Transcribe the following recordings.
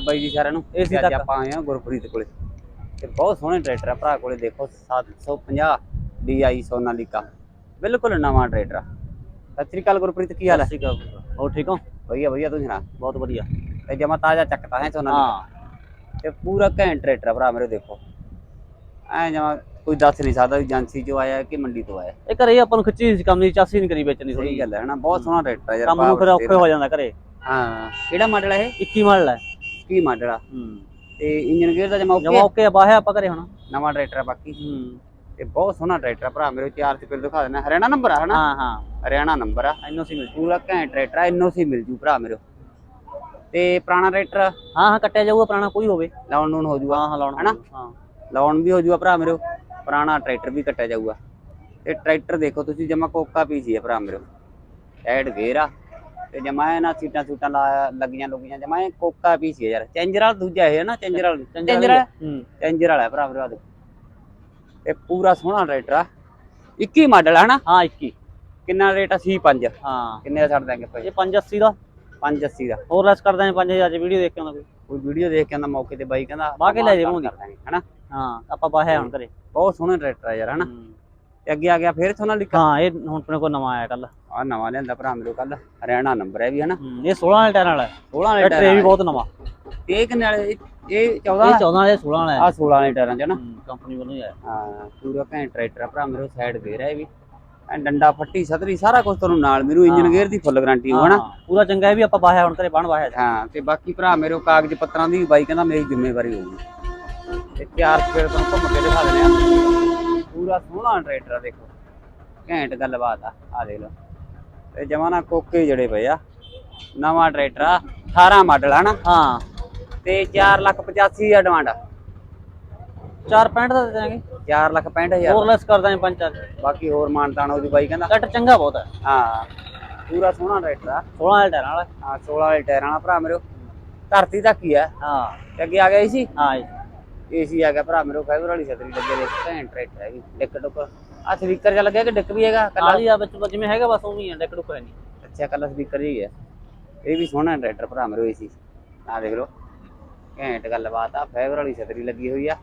ਬਾਈ ਜੀ ਸਾਰਿਆਂ ਨੂੰ। ਅੱਜ। ਆਪਾਂ ਆਏ ਹਾਂ ਗੁਰਪ੍ਰੀਤ ਕੋਲੇ। ਤੇ ਬਹੁਤ ਸੋਹਣੇ ਟਰੈਕਟਰ ਆ ਭਰਾ ਕੋਲੇ ਦੇਖੋ 750 DI ਸੋਨਾਲੀਕਾ। ਬਿਲਕੁਲ ਨਵਾਂ ਟਰੈਕਟਰ ਆ। ਸਤਿ ਸ੍ਰੀ ਅਕਾਲ ਗੁਰਪ੍ਰੀਤ ਕੀ ਹਾਲ ਹੈ? ਅਕਾਲ ਹੋਰ ਠੀਕ ਹੋ? ਵਧੀਆ ਵਧੀਆ ਤੂੰ ਸੁਣਾ ਬਹੁਤ ਵਧੀਆ। ਤੇ ਜਮਾ ਤਾਜ਼ਾ ਚੱਕਤਾ ਹੈ ਸੋਨਾਲੀਕਾ। ਹਾਂ। ਤੇ ਪੂਰਾ ਘੈਂਟ ਟਰੈਕਟਰ ਆ ਭਰਾ ਮੇਰੇ ਦੇਖੋ। ਐ ਜਮਾ ਕੋਈ ਦੱਸ ਨਹੀਂ ਸਕਦਾ ਏਜੰਸੀ ਚੋਂ ਆਇਆ ਕਿ ਮੰਡੀ ਤੋਂ ਆਇਆ। ਇਹ ਘਰੇ ਆਪਾਂ ਨੂੰ ਖਿੱਚੀ ਸੀ ਕੰਮ ਦੀ ਚਾਸੀ ਨਹੀਂ ਕਰੀ ਵੇਚਣੀ ਥੋੜੀ ਗੱਲ ਹੈ ਹਨਾ ਬਹੁਤ ਸੋਹਣਾ ਟਰੈਕਟਰ ਆ ਯਾਰ ਕੰਮ ਨੂੰ ਫਿਰ ਔਖੇ ਹੋ ਜਾਂਦਾ ਘਰੇ। ਹਾਂ। ਕਿਹੜਾ ਮਾਡਲ ਹੈ ਇਹ? 21 ਮਾਡਲ ਹੈ ਕੀ ਮਾਡਲ ਆ? ਹੂੰ। ਤੇ ਇੰਜਨ ਗੇਅਰ ਦਾ ਜਮਾ ਜਮਾ ਓਕੇ ਆ ਬਾਹਰ ਆਪਾਂ ਘਰੇ ਹੁਣ। ਨਵਾਂ ਟਰੈਕਟਰ ਆ ਬਾਕੀ। ਹੂੰ। ਤੇ ਬਹੁਤ ਸੋਹਣਾ ਟਰੈਕਟਰ ਆ ਭਰਾ ਮੇਰੇ ਚਾਰ ਸਪੀਡ ਦਿਖਾ ਦੇਣਾ ਹਰਿਆਣਾ ਨੰਬਰ ਆ ਹਨਾ? ਹਾਂ ਹਾਂ। ਹਰਿਆਣਾ ਨੰਬਰ ਆ। ਐਨੋ ਸੀ ਮਿਲ ਪੂਰਾ ਘੈਂਟ ਟਰੈਕਟਰ ਆ ਐਨਓਸੀ ਮਿਲ ਜੂ ਭਰਾ ਮੇਰੇ ਤੇ ਪੁਰਾਣਾ ਟਰੈਕਟਰ ਹਾਂ ਹਾਂ ਕੱਟਿਆ ਜਾਊਗਾ ਪੁਰਾਣਾ ਕੋਈ ਹੋਵੇ। ਲਾਉਣ ਨੂੰ ਹੋ ਜੂਗਾ ਹਾਂ ਹਾਂ ਲਾਉਣਾ ਹਨਾ? ਹਾਂ। ਲਾਉਣ ਵੀ ਹੋ ਜੂਗਾ ਭਰਾ ਮੇਰੇ ਪੁਰਾਣਾ ਟਰੈਕਟਰ ਵੀ ਕੱਟਿਆ ਜਾਊਗਾ। ਤੇ ਟਰੈਕਟਰ ਦੇਖੋ ਤੁਸੀਂ ਜਮਾ ਕੋਕਾ ਪੀਸੀ ਆ ਭਰਾ ਮੇਰੇ ਐਡ ਗੇਅਰ ਆ। ਤੇ ਜਮਾ ਇਹ ਨਾ ਸੀਟਾਂ ਸੂਟਾਂ ਲਾ ਲੱਗੀਆਂ ਲੁਗੀਆਂ ਜਮਾ ਇਹ ਕੋਕਾ ਪੀਸੀ ਆ ਯਾਰ। ਚੇਂਜਰ ਵਾਲਾ ਦੂਜਾ ਇਹ ਹੈ ਨਾ ਚੇਂਜਰ ਵਾਲਾ ਚੇਂਜਰ ਵਾਲਾ ਹੂੰ ਚੇਂਜਰ ਵਾਲਾ ਹੈ ਭਰਾ ਆ ਦੇਖੋ। ਤੇ ਪੂਰਾ ਸੋਹਣਾ ਟਰੈਕਟਰ ਆ। 21 ਮਾਡਲ ਹੈ ਨਾ ਹਾਂ 21 ਕਿੰਨਾ ਰੇਟ ਆ? ਸੀ 5 ਹਾਂ। ਕਿੰਨੇ ਦਾ ਛੱਡ ਦਾਂਗੇ ਭਾਈ ਇਹ? 580 ਦਾ। 580 ਦਾ। ਹੋਰ ਲੈਸ ਕਰ ਦਾਂਗੇ 5000 ਚ ਵੀਡੀਓ ਦੇਖ ਕੇ ਆਉਂਦਾ ਕੋਈ। ਕੋਈ ਵੀਡੀਓ ਦੇਖ ਕੇ ਆਂਦਾ ਮੌਕੇ ਤੇ ਬਾਈ ਕਹਿੰਦਾ ਬਾਹ ਕੇ ਲੈ ਦਾਂਗੇ ਹਨਾ? ਹਾਂ ਆਪਾਂ ਬਾਹਰ ਹੁਣ ਘਰੇ। ਬਹੁਤ ਸੋਹਣਾ ਟਰੈਕਟਰ ਆ ਯਾਰ ਹਨਾ? ਹੂੰ। ਤੇ ਅੱਗੇ ਆ ਗਿਆ ਫੇਰ ਸੋਨਾ ਲਿਖਾ ਹਾਂ ਇਹ ਹੁਣ ਆਪਣੇ ਕੋਲ ਨਵਾਂ ਆਇਆ ਕੱਲ ਆ ਨਵਾਂ ਲਿਆਂਦਾ ਭਰਾ ਮੇਰੇ ਕੱਲ ਹਰਿਆਣਾ ਨੰਬਰ ਹੈ ਵੀ ਹਨਾ? ਇਹ 16 ਵਾਲੇ ਟਾਇਰਾਂ ਵਾਲਾ ਹੈ। 16 ਵਾਲੇ ਇਹ ਟਰੇ ਵੀ ਬਹੁਤ ਨਵਾਂ। ਇਹ ਕਿੰਨੇ ਵਾਲੇ? ਇਹ- ਇਹ 14 ਇਹ 14 ਵਾਲੇ 16 ਵਾਲਾ ਆ 16 ਵਾਲੇ ਟਾਇਰਾਂ ਚ ਨਾ ਕੰਪਨੀ ਵੱਲੋਂ ਹੀ ਆਇਆ। ਹਾਂ ਪੂਰਾ ਘੈਂਟ ਟਰੈਕਟਰ ਆ ਭਰਾ ਮੇਰੇ ਸਾਈਡ ਦੇ ਰਿਹਾ ਇਹ ਵੀ। ਐਂ ਡੰਡਾ ਫੱਟੀ ਸਤਰੀ ਸਾਰਾ ਕੁਝ ਤੁਹਾਨੂੰ ਨਾਲ ਮਿਲੂ ਇੰਜਨ ਗੇਅਰ ਦੀ ਫੁੱਲ ਗਾਰੰਟੀ ਹੋ ਹਨਾ? ਹਾਂ, ਪੂਰਾ ਚੰਗਾ ਹੈ ਵੀ ਆਪਾਂ ਬਾਹਰ ਹੁਣ ਘਰੇ ਬਣ ਬਾਹਰ ਹਾਂ ਤੇ ਬਾਕੀ ਭਰਾ ਮੇਰੇ ਕੋਲ ਕਾਗਜ਼ ਪੱਤਰਾਂ ਦੀ ਬਾਈ ਕਹਿੰਦਾ ਮੇਰੀ ਜ਼ਿੰਮੇਵਾਰੀ ਹੋਊਗੀ। ਤੇ ਚਾਰ ਸਪੇਰ ਤੁਹਾਨੂੰ ਘੁੰਮ ਕੇ ਦਿਖਾ ਦਿੰਦੇ ਆ। ਪੂਰਾ ਸੋਹਣਾ ਟਰੈਕਟਰ ਆ ਦੇਖੋ। ਘੈਂਟ ਗੱਲਬਾਤ ਆ ਆ ਦੇਖ ਲਓ। ਤੇ ਜਮਾਨਾ ਕੋਕੇ ਜੜੇ ਪਏ ਆ। ਨਵਾਂ ਟਰੈਕਟਰ ਆ 18 ਮਾਡਲ ਆ ਨਾ? ਹਾਂ। ਤੇ 4 ਲੱਖ 85 ਹਜ਼ਾਰ ਡਿਮਾਂਡ ਆ। 465 ਦਾ ਦੇ ਦਾਂਗੇ 4 ਲੱਖ 65 ਹਜ਼ਾਰ। ਹੋਰ ਲੈਸ ਕਰ ਦਾਂਗੇ ਪੰਜ ਚਾਰ। ਬਾਕੀ ਹੋਰ ਮਾਨਤਾਨ ਉਹਦੀ ਬਾਈ ਕਹਿੰਦਾ। ਕੱਟ ਚੰਗਾ ਬਹੁਤ ਹੈ ਹਾਂ। ਪੂਰਾ ਸੋਹਣਾ ਟਰੈਕਟਰ ਆ। 16 ਵਾਲੇ ਟਾਇਰਾਂ ਵਾਲਾ। ਹਾਂ 16 ਵਾਲੇ ਟਾਇਰਾਂ ਵਾਲਾ ਭਰਾ ਮੇਰੇ। ਧਰਤੀ ਤੱਕ ਹੀ ਆ। ਹਾਂ। ਅੱਗੇ ਆ ਗਿਆ ਸੀ ਹਾਂ। ਏਸੀ ਆ ਗਿਆ ਭਰਾ ਮੇਰੇ ਫਾਈਬਰ ਵਾਲੀ ਛਤਰੀ ਲੱਗੇ ਦੇ ਘੈਂਟ ਟਰੈਕਟਰ ਹੈਗੀ ਡਿੱਕ ਡੁੱਕ। ਆ ਸਪੀਕਰ ਜਿਹਾ ਲੱਗਿਆ ਕਿ ਡਿੱਕ ਵੀ ਹੈਗਾ? ਕੱਲਾ ਆ ਵਿੱਚ ਜਿਵੇਂ ਹੈਗਾ ਬਸ ਉਵੇਂ ਹੀ ਡੈਕ ਡੁੱਕ ਹੈ ਨਹੀਂ। ਅੱਛਾ ਕੱਲਾ ਸਪੀਕਰ ਹੀ ਹੈ ਇਹ ਵੀ ਸੋਹਣਾ ਟਰੈਕਟਰ ਭਰਾ ਮੇਰੇ ਏਸੀ। ਆ ਦੇਖ ਲਓ ਘੈਂਟ ਗੱਲਬਾਤ ਆ ਫਾਈਬਰ ਵਾਲੀ ਛਤਰੀ ਲੱਗੀ ਹੋਈ ਆ।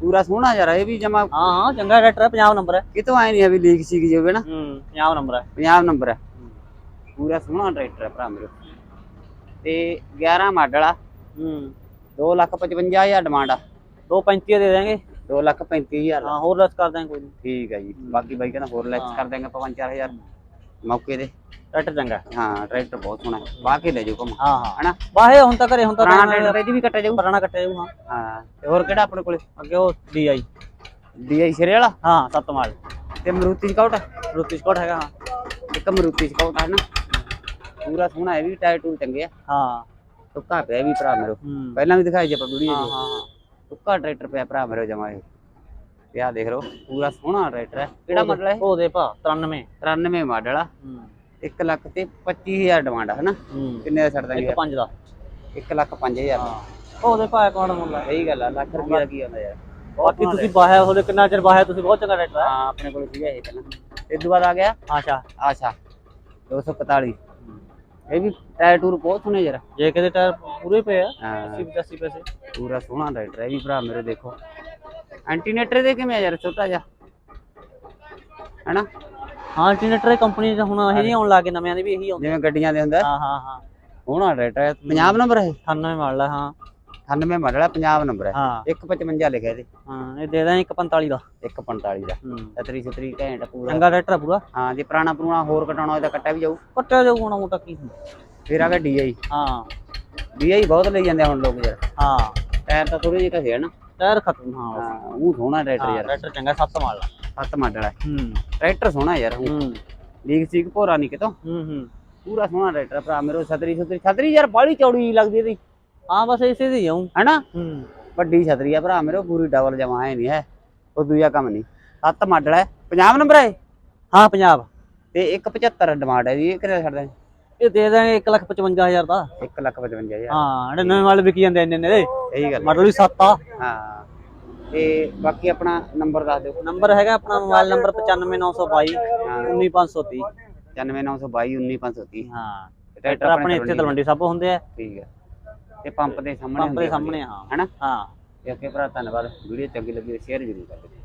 ਪੂਰਾ ਸੋਹਣਾ ਯਾਰ ਇਹ ਵੀ ਜਮਾ ਹਾਂ ਹਾਂ ਚੰਗਾ ਟਰੈਕਟਰ ਹੈ ਪੰਜਾਬ ਨੰਬਰ ਹੈ। ਕਿਤੋਂ ਆਏ ਨਹੀਂ ਹੈ ਵੀ ਲੀਕ ਸੀਕ ਜਾਵੇ ਨਾ? ਹੂੰ ਪੰਜਾਬ ਨੰਬਰ ਹੈ। ਪੰਜਾਬ ਨੰਬਰ ਹੈ। ਪੂਰਾ ਸੋਹਣਾ ਟਰੈਕਟਰ ਹੈ ਭਰਾ ਮੇਰੇ ਤੇ 11 ਮਾਡਲ ਆ। ਹੂੰ। 2 ਲੱਖ 55000 ਡਿਮਾਂਡ ਆ। 235 ਦੇ ਦਾਂਗੇ 2 ਲੱਖ 35000 ਹਾਂ ਹੋਰ ਲੈਸ ਕਰ ਦਾਂਗੇ ਕੋਈ ਨਹੀਂ। ਠੀਕ ਹੈ ਜੀ। ਬਾਕੀ ਬਾਈ ਕਹਿੰਦਾ ਹੋਰ ਲੈਸ ਕਰ ਦਾਂਗੇ 5-4000 ਮੌਕੇ ਦੇ ਟਰੈਕਟਰ ਚੰਗਾ ਹੈ। ਟਰੈਕਟਰ ਬਹੁਤ ਸੋਹਣਾ ਹੈ। ਬਾਹ ਕੇ ਲੈ ਜਾਓ ਘੁੰਮ। ਹਾਂ ਹਾਂ। ਹਨਾ? ਬਾਹੇ ਹੁਣ ਤਾਂ ਘਰੇ ਹੁਣ ਤਾਂ ਪੁਰਾਣਾ time ਟਰੈਕਟਰ ਇਹਦੀ ਵੀ ਕੱਟਿਆ ਜਾਊ? ਪੁਰਾਣਾ ਕੱਟਿਆ ਜਾਊ ਹਾਂ। ਹਾਂ ਤੇ ਹੋਰ ਕਿਹੜਾ ਆਪਣੇ ਕੋਲੇ? ਅੱਗੇ ਉਹ ਡੀਆਈ ਡੀਆਈ ਸਿਰੇ ਵਾਲਾ? ਹਾਂ ਸੱਤ ਮਾਲ ਤੇ ਮਰੂਤੀ ਸਕਾਊਟ ਰੁਪੀ ਸਕੋਟ ਹੈਗਾ ਹਾਂ। ਇੱਕ ਮਰੂਤੀ ਸਕਾਊਟ ਹੈ ਨਾ। ਪੂਰਾ ਸੋਹਣਾ ਹੈ ਵੀ ਟਾਇਰ ਟੂਰ ਚੰਗੇ ਆ। ਹਾਂ। ਟੁੱਕਾ ਪਿਆ ਵੀ ਭਰਾ ਮੇਰੇ। ਪਹਿਲਾਂ ਵੀ ਦਿਖਾਈ ਜੇ ਆਪਾਂ ਵੀਡੀਓ ਜੀ ਹਾਂ ਹਾਂ। ਟੁੱਕਾ ਟਰੈਕਟਰ ਪਿਆ ਭਰਾ ਮੇਰੇ ਜਮਾ ਇਹ। ਆਹ ਦੇਖ ਲਓ ਪੂਰਾ ਸੋਹਣਾ ਟਰੈਕਟਰ ਹੈ। ਕਿਹੜਾ ਮਾਡਲ ਹੈ ਉਹ ਦੇ ਭਾ 93 93 ਮਾਡਲ ਆ। ਹੂੰ। 1 ਲੱਖ ਤੇ 25000 ਡਿਮਾਂਡ ਹੈ ਨਾ ਹੂੰ। ਕਿੰਨੇ ਦਾ ਛੱਡ ਦਾਂਗੇ ਇੱਕ ਪੰਜ ਦਾ। 1 ਲੱਖ 5000 ਹਾਂ। ਉਹ ਦੇ ਭਾ ਕੌਣ ਮੁੱਲ ਹੈ ਸਹੀ ਗੱਲ ਆ ਲੱਖ ਰੁਪਏ ਕੀ ਆਉਂਦਾ ਯਾਰ। ਬਾਕੀ ਤੁਸੀਂ ਬਾਹਰ ਹੋਲੇ ਕਿੰਨਾ ਚਿਰ ਬਾਹਰ ਤੁਸੀਂ ਬਹੁਤ ਚੰਗਾ ਟਰੈਕਟਰ ਹੈ ਹਾਂ ਆਪਣੇ ਕੋਲ ਸੀਗਾ ਇਹ ਪਹਿਲਾਂ। ਇਹ ਤੋਂ ਬਾਅਦ ਆ ਗਿਆ? ਆਸ਼ਾ। ਆਸ਼ਾ। 245 ਇਹ ਵੀ ਟਾਇਰ ਟੂਰ ਬਹੁਤ ਸੋਹਣੇ ਯਾਰ। ਜੇ ਕਿਤੇ ਟਾਇਰ ਪੂਰੇ ਪਏ ਆ ਹਾਂ। 80 85 ਪੈਸੇ। ਪੂਰਾ ਸੋਹਣਾ ਟਰੈਕਟਰ ਹੈ ਵੀ ਭਰਾ ਮੇਰੇ ਦੇਖੋ। ਐਂਟੀਨੇਟਰ ਦੇ ਕਿਵੇਂ ਆ ਯਾਰ ਛੋਟਾ ਜਿਹਾ? ਹੈਨਾ? ਹਾਂ ਅਲਟਰਨੇਟਰ ਕੰਪਨੀ ਦੇ ਹੁਣ ਇਹ ਜੀ ਆਉਣ ਲੱਗੇ ਨਵਿਆਂ ਦੇ ਵੀ ਇਹੀ ਆਉਂਦੇ ਜਿਵੇਂ ਗੱਡੀਆਂ ਦੇ ਹੁੰਦਾ ਹਾਂ ਹਾਂ ਹਾਂ। ਸੋਹਣਾ ਹੈ। ਪੰਜਾਬ ਨੰਬਰ ਹੈ 98 ਮਾਡਲ ਹੈ ਹਾਂ। 98 ਮਾਡਲ ਹੈ ਪੰਜਾਬ ਨੰਬਰ ਹੈ। ਹਾਂ। 155 ਲਿਖਿਆ ਇਹਦੇ। ਹਾਂ ਇਹ ਦੇ ਦਾਂ 145 ਦਾ। 145 ਦਾ। ਹੂੰ। ਛਤਰੀ ਛਤਰੀ ਘੈਂਟ ਪੂਰਾ। ਚੰਗਾ ਟਰੈਕਟਰ ਆ ਪੂਰਾ। ਹਾਂ ਜੇ ਪੁਰਾਣਾ ਪੁਰਾਣਾ ਹੋਰ ਕਟਾਉਣਾ ਹੋਵੇ ਤਾਂ ਕੱਟਿਆ ਵੀ ਜਾਊ। ਕੱਟਿਆ ਜਾਊ ਹੁਣ ਮੋਟਾ ਕੀ ਹੁੰਦਾ। ਫਿਰ ਆ ਗਿਆ ਡੀਆਈ ਹਾਂ। ਡੀਆਈ ਬਹੁਤ ਲਈ ਜਾਂਦੇ ਆ ਹੁਣ ਲੋਕ ਯਾਰ। ਹਾਂ। ਟਾਇਰ ਤਾਂ ਥੋੜੇ ਜਿਹੇ ਘਸੇ ਆ ਨਾ। ਟਾਇਰ ਖਤਮ ਹਾਂ। ਉਹ ਸੋਹਣਾ ਟਰੈਕਟਰ ਯਾਰ। ਟਰੈਕਟਰ ਚੰਗਾ ਸੱਤ ਮਾਡਲ ਸੱਤ ਮਾਡਲ ਹੈ। ਹੂੰ। ਟਰੈਕਟਰ ਸੋਹਣਾ ਯਾਰ। ਹੂੰ। ਲੀਕ ਸੀਕ ਭੋਰਾ ਨਹੀਂ ਕਿਤੋਂ। ਹੂੰ ਹੂੰ। ਪੂਰਾ ਸੋਹਣਾ ਟਰੈਕਟਰ ਭਰਾ ਮੇਰੇ ਛਤਰੀ ਛਤਰੀ। ਛਤਰੀ ਯਾਰ ਬਾਹਲੀ ਚੌੜੀ ਲੱਗਦੀ ਇਹਦੀ। ਹਾਂ ਬਸ ਇਸੇ ਦੀ ਜਾਉਂ ਹੈਨਾ? ਹੂੰ। ਵੱਡੀ ਛਤਰੀ ਆ ਭਰਾ ਮੇਰੇ ਪੂਰੀ ਡਬਲ ਜਮਾ ਹੈ ਨਹੀਂ ਹੈ। ਉਹ ਦੂਜਾ ਕੰਮ ਨਹੀਂ ਸੱਤ ਮਾਡਲ ਹੈ। ਪੰਜਾਬ ਨੰਬਰ ਹੈ। ਹਾਂ ਪੰਜਾਬ ਤੇ 175 ਡਿਮਾਂਡ ਹੈ ਜੀ ਇਹ ਕਿੰਨੇ ਛੱਡ ਦਾਂਗੇ ਇਹ ਦੇ ਦਾਂਗੇ 155000 ਦਾ। 1 ਲੱਖ 55000 ਹਾਂ ਜਿਹੜੇ ਨਵੇਂ ਵਾਲੇ ਵਿਕੀ ਜਾਂਦੇ ਇੰਨੇ ਨੇ ਦੇ। ਇਹੀ ਗੱਲ ਮਾਡਲ ਵੀ ਸੱਤ ਆ। ਹਾਂ। ਤੇ ਬਾਕੀ ਆਪਣਾ ਨੰਬਰ ਦੱਸ ਦਿਓ। ਨੰਬਰ ਹੈਗਾ ਆਪਣਾ ਮੋਬਾਈਲ ਨੰਬਰ 95922 19530 99922 19530 ਹਾਂ। ਟਰੈਕਟਰ ਆਪਣੇ ਇੱਥੇ ਤਲਵੰਡੀ ਸਾਬੋ ਹੁੰਦੇ ਆ। ਠੀਕ ਹੈ। ਤੇ ਪੰਪ ਦੇ ਸਾਹਮਣੇ ਪੰਪ ਦੇ ਹੁੰਦੀ ਆ ਸਾਹਮਣੇ ਹਾਂ। ਹਨਾ? ਹਾਂ। ਤੇ ਓਕੇ ਭਰਾ ਧੰਨਵਾਦ। ਵੀਡੀਓ ਚੰਗੀ ਲੱਗੀ ਸ਼ੇਅਰ ਜ਼ਰੂਰ ਕਰ ਦਿਓ।